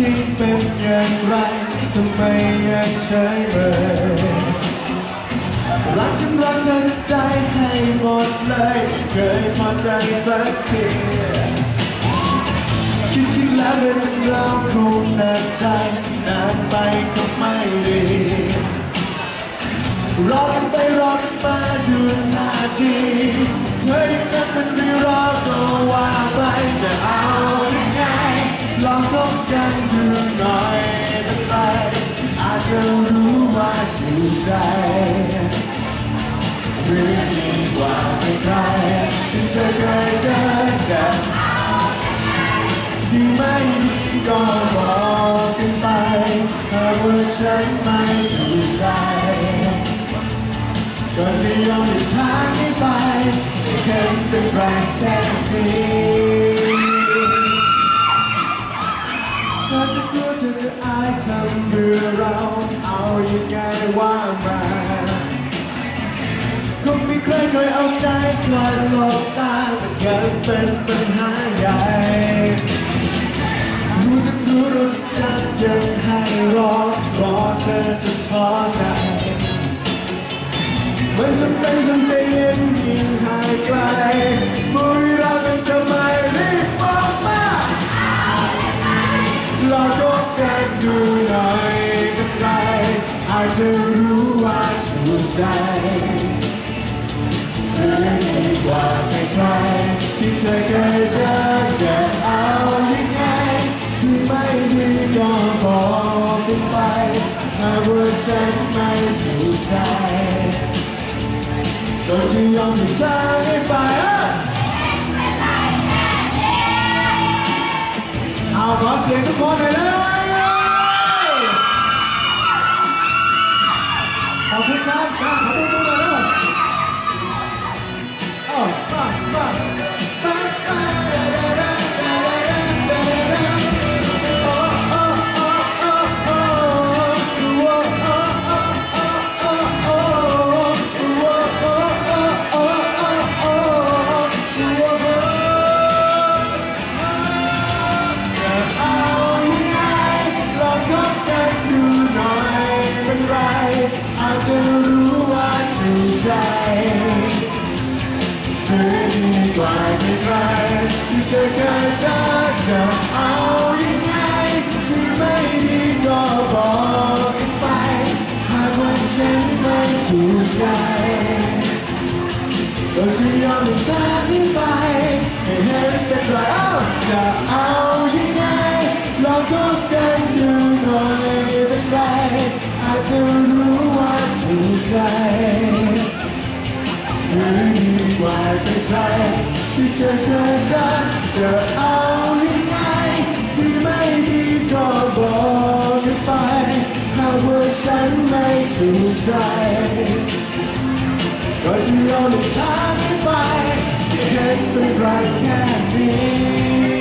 ที่เป็นอย่างไรทำไมยังใช้เลยรักฉันรักเธอใจให้หมดเลย เคยพอใจสักทีคิดคิดแล้วเรื่องเราคงนานใจนานไปก็ไม่ดีรอกันไปรอกันไป บกันดูหน่อยเป็นไรอาจจะรู้ว่าถูกใจหรือดีกว่าใครที่เธอเคยเจอกันดีไม่ดีก็บอกกันไปหากว่าฉันไม่ถูกใจก็จะยอมให้ทางนี้ไปไม่เคยเป็นไรแค่นี้ จะกลัวเธออายทำเบื่อเราเอายังไงว่ามาคงมีใครคอยเอาใจคอยสบตาแต่กิดเป็นปัญหาใหญ่รู้จักรู้รู้จักจำยังให้รอรอเธอจะท้อใจมันจำเป็นจนใจเย็นยิ่งหายไกล ใจหรือดีกว่าใครๆที่เธอเคยเจอจะเอายังไงดีไม่ดีก็บอกกันไปหากว่าฉันไม่ถูกใจก็จะยอมให้เธอได้ไปเอาขอเสียงทุกคนหน่อยเล อาจะรู้ว่าถูกใจหรือดีกว่าใครที่เธอเคยเจอจะเอายังไงดีไม่ดีก็บอกกันไป หากว่าฉันไม่ถูกใจก็จะยอมให้เธอนี้ไปไม่เห็นเป็นไรจะเอา ใครที่เธอเคยเจอจะเอายังไงดีไม่ดีก็บอกกันไปหากว่าฉันไม่ถูกใจก็จะยอมให้ทางไปเห็นเป็นไรแค่นี้